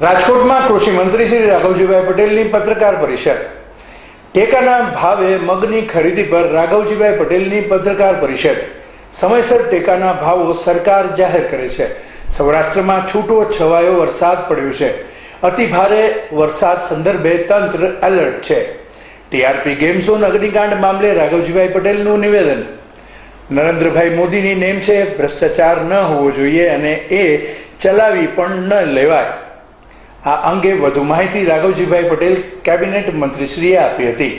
રાજકોટમાં કૃષિ મંત્રી શ્રી રાઘવજીભાઈ પટેલની પત્રકાર પરિષદ. ટેકાના ભાવે મગની ખરીદી પર રાઘવજીભાઈ પટેલની પત્રકાર પરિષદ. સમયસર ટેકાના ભાવો સરકાર જાહેર કરે છે. સૌરાષ્ટ્રમાં છૂટો છવાયો વરસાદ પડ્યો છે. અતિ ભારે વરસાદ સંદર્ભે તંત્ર એલર્ટ છે. ટીઆરપી ગેમ અગ્નિકાંડ મામલે રાઘવજીભાઈ પટેલનું નિવેદન. નરેન્દ્રભાઈ મોદીની નેમ છે, ભ્રષ્ટાચાર ન હોવો જોઈએ અને એ ચલાવી પણ ન લેવાય. આ અંગે વધુ માહિતી રાઘવજીભાઈ પટેલ કેબિનેટ મંત્રીશ્રીએ આપી હતી.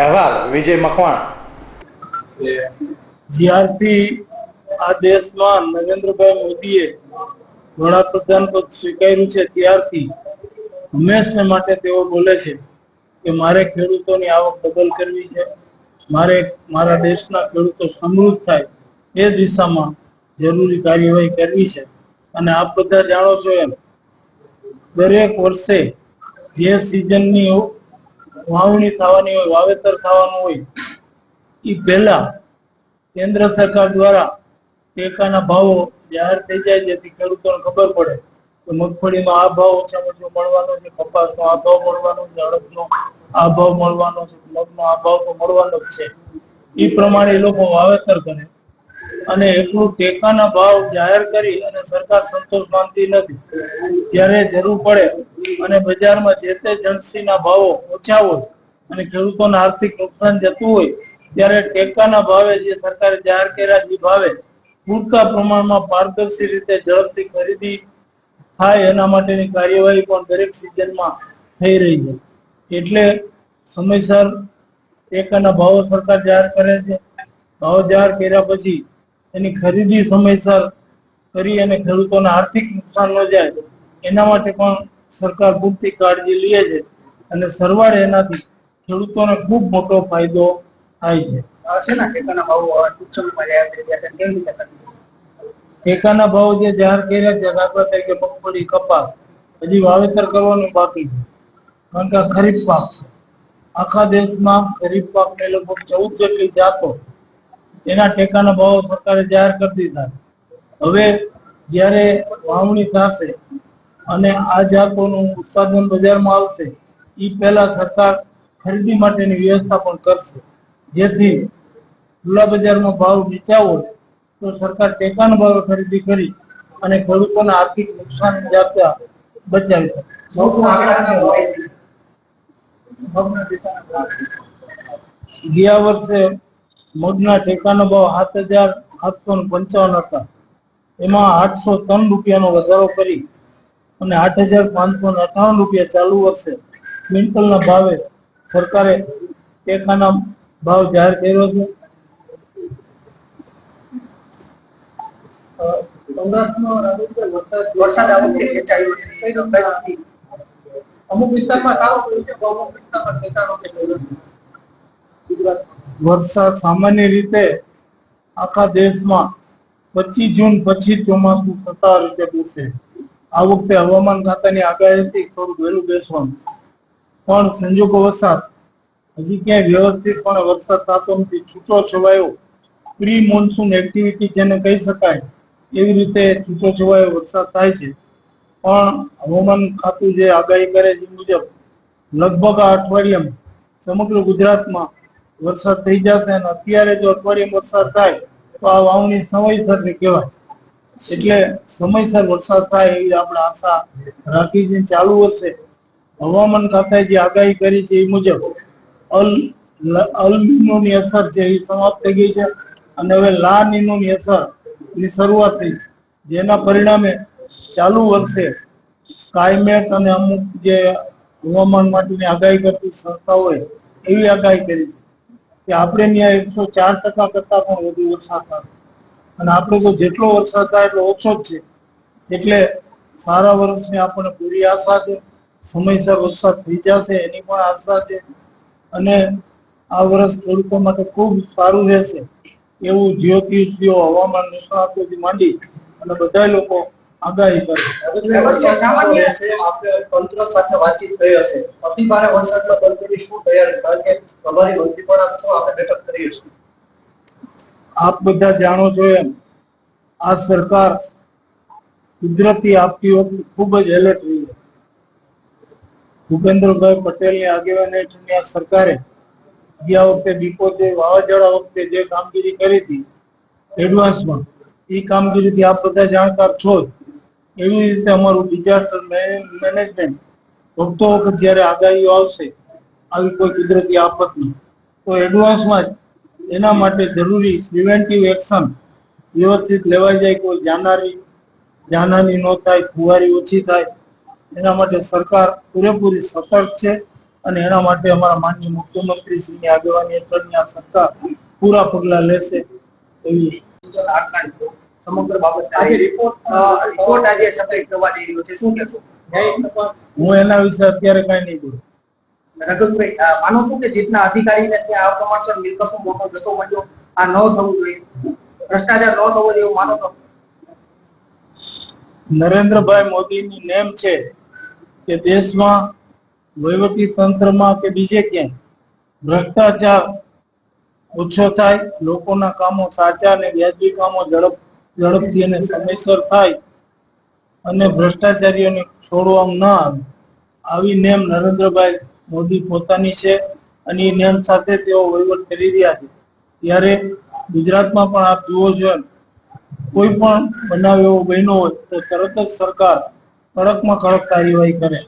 અહેવાલ વિજય મકવાણ. જ્યારથી આ દેશમાં નરેન્દ્રભાઈ મોદીએ વડાપ્રધાન પદ સ્વીકાર્યું છે ત્યારથી હંમેશને માટે તેઓ બોલે છે કે મારે ખેડૂતોની આવક ડબલ કરવી છે, મારે મારા દેશના ખેડૂતો સમૃદ્ધ થાય એ દિશામાં જરૂરી કાર્યવાહી કરવી છે. અને આપ બધા જાણો છો એમ દરેક વર્ષે જે સિઝનની વાવણી થવાની હોય, વાવેતર થવાનું હોય, એ પહેલા કેન્દ્ર સરકાર દ્વારા ટેકાના ભાવો જાહેર થઈ જાય, જેથી ખેડૂતોને ખબર પડે કે મગફળીમાં આ ભાવ ઓછામાં ઓછો મળવાનો છે, કપાસનો આ ભાવ મળવાનો છે, અડદનો આ ભાવ મળવાનો છે મગનો આ ભાવ તો મળવાનો જ છે. એ પ્રમાણે એ લોકો વાવેતર કરે. અને એટલું ટેકાના ભાવ જાહેર કરી અને સરકાર સંતોષ માનતી નથી. જ્યારે જરૂર પડે અને બજારમાં જે તે જણસીના ભાવો ઓછા હોય અને ખેડૂતોને આર્થિક નુકસાન જતું હોય, ત્યારે ટેકાના ભાવે જે સરકારે જાહેર કર્યા જે ભાવે પૂરતા પ્રમાણમાં પારદર્શી રીતે ઝડપથી ખરીદી થાય એના માટેની કાર્યવાહી પણ દરેક સિઝનમાં થઈ રહી છે. એટલે સમયસર ટેકાના ભાવો સરકાર જાહેર કરે છે. ભાવ જાહેર કર્યા પછી એની ખરીદી સમયસર કરી અને ખેડૂતોને આર્થિક નુકસાન ન જાય એના માટે પણ સરકાર પૂરતી કાળજી લે છે અને સરવાળે એનાથી ખેડૂતોને ખૂબ મોટો ફાયદો થાય છે? ટેકાના ભાવ જે જાહેર કર્યા છે દાખલા તરીકે મગફળી કપાસ હજી વાવેતર કરવાનું બાકી છે. કારણ કે ખરીફ પાક છે. આખા દેશમાં ખરીફ પાકને લગભગ ચૌદ જેટલી જાતો એના ટેકાના ભાવો સરકારે જાહેર કરી દીધા. હવે જ્યારે વાવણી થશે અને આ જાતોનું ઉત્પાદન બજારમાં આવશે એ પહેલા સરકાર ખરીદી માટેની વ્યવસ્થા પણ કરશે. જેથી ખુલ્લા બજારમાં ભાવ નીચા હોય તો સરકાર ટેકાના ભાવે ખરીદી કરી અને ખેડૂતોને આર્થિક નુકસાન જાતા બચાવી શકે. ગયા વર્ષે મગના ટેકાનો ભાવ સાત હજાર સાતસો પંચાવન હતા એમાં આઠસો ત્રણ રૂપિયાનો વધારો કરી અને આઠ હજાર પાંચસો અઠાવન રૂપિયા ચાલુ વર્ષે ક્વિન્ટલના ભાવે સરકારે ટેકાના ભાવ જાહેર કર્યો છે? અમુક વિસ્તારમાં સારો છે અમુક વિસ્તારમાં ટેકાનો કે ગુજરાતમાં. વરસાદ સામાન્ય રીતે આખા દેશમાં પચીસ જૂન પછી ચોમાસું થતા રીતે બેસે. આ વખતે હવામાન ખાતાની આગાહી થોડું વહેલું બેસવાનું. પણ સંજોગો વરસાદ હજી ક્યાંય વ્યવસ્થિત પણ વરસાદ થતો નથી. છૂટો છવાયો પ્રી મોન્સૂન એક્ટિવિટી જેને કહી શકાય એવી રીતે છૂટો છવાયો વરસાદ થાય છે. પણ હવામાન ખાતું જે આગાહી કરે છે મુજબ, લગભગ આ અઠવાડિયામાં સમગ્ર ગુજરાતમાં વરસાદ થઈ જશે અને અત્યારે જો અઠવાડિયે વરસાદ થાય, તો આ વાવણી સમયસરની કહેવાય. એટલે સમયસર વરસાદ થાય એવી આપણે આશા રાખી છે. ચાલુ વર્ષે હવામાન ખાતાએ જે આગાહી કરી છે એ મુજબ અલ અલ અસર છે એ સમાપ્ત થઈ ગઈ છે અને હવે લા ની અસરની શરૂઆત થઈ. જેના પરિણામે ચાલુ વર્ષે સ્કાયમેટ અને અમુક જે હવામાન માટેની આગાહી કરતી સંસ્થાઓએ એવી આગાહી કરી છે. કે આપણે ત્યાં એકસો ચાર ટકા કરતા પણ વધુ વરસાદ થાય અને આપણે તો જેટલો વરસાદ થાય એટલો ઓછો જ છે. એટલે સારા વર્ષની આપણને પૂરી આશા છે. સમયસર વરસાદ થઈ જશે એની પણ આશા છે. અને આ વર્ષ ખેડૂતો માટે ખૂબ સારું રહેશે. એવું જ્યોતિષીઓ હવામાન નિષ્ણાતોથી માંડી અને બધા લોકો આગાહી કરે. સામાન્ય આપણે તંત્ર સાથે વાતચીત થઈ હશે. અતિ ભારે વરસાદમાં તંત્રની શું તૈયારી? કારણ કે તમારી મંત્રી પણ આપ છો આપણે બેઠક કરીએ છીએ. આપ બધા જાણો છો એમ આ સરકાર કુદરતી આપતી વખતે ખૂબ જ એલર્ટ રહી. ભૂપેન્દ્રભાઈ પટેલની આગેવાની હેઠળની આ સરકારે ગયા વખતે ડિપોઝિટ વાવાઝોડા વખતે જે કામગીરી કરી હતી એડવાન્સમાં એ કામગીરીથી આપ બધા જાણકાર છો જ. એવી રીતે અમારું ડિઝાસ્ટર મેનેજમેન્ટ વખતો વખત જ્યારે આગાહીઓ આવશે, આવી કોઈ કુદરતી આફતની તો એડવાન્સમાં જ એના માટે જરૂરી પ્રિવેન્ટિવ એક્શન વ્યવસ્થિત લેવાઈ જાય. કોઈ જાનહાની જાનહાની ન થાય, ફુવારી ઓછી થાય, એના માટે સરકાર પૂરેપૂરી સતર્ક છે અને એના માટે અમારા માનનીય મુખ્યમંત્રી શ્રીની આગેવાની હેઠળની આ સરકાર પૂરા પગલા લેશે એવી સમગ્ર બાબતે આજે રિપોર્ટ રિપોર્ટ આજે સબમિટ થવા જઈ રહ્યો છે. શું કહેશો? હું એના વિશે અત્યારે કઈ નહીં બોલું. રઘુભાઈ માનો છો કે જેટલા અધિકારીને ત્યાં આ પ્રમાણસર મિલકતો મોટો જતો મળ્યો. આ ન થવું જોઈએ. ભ્રષ્ટાચાર ન થવો જોઈએ માનો છો? નરેન્દ્રભાઈ મોદીની નેમ છે કે દેશમાં વહીવટી તંત્રમાં કે બીજે ક્યાંય ભ્રષ્ટાચાર ઓછો થાય લોકોના કામો સાચા અને વ્યાજબી કામો ઝડપ ઝડપથી અને સમયસર થાય અને ભ્રષ્ટાચારીઓને છોડવામાં ન આવે. આવી નેમ નરેન્દ્રભાઈ મોદી પોતાની છે અને એ નેમ સાથે તેઓ વહીવટ કરી રહ્યા છે. ત્યારે ગુજરાતમાં પણ આપ જુઓ છો કોઈ પણ બનાવ એવો બન્યો હોય તો તરત જ સરકાર કડકમાં કડક કાર્યવાહી કરે.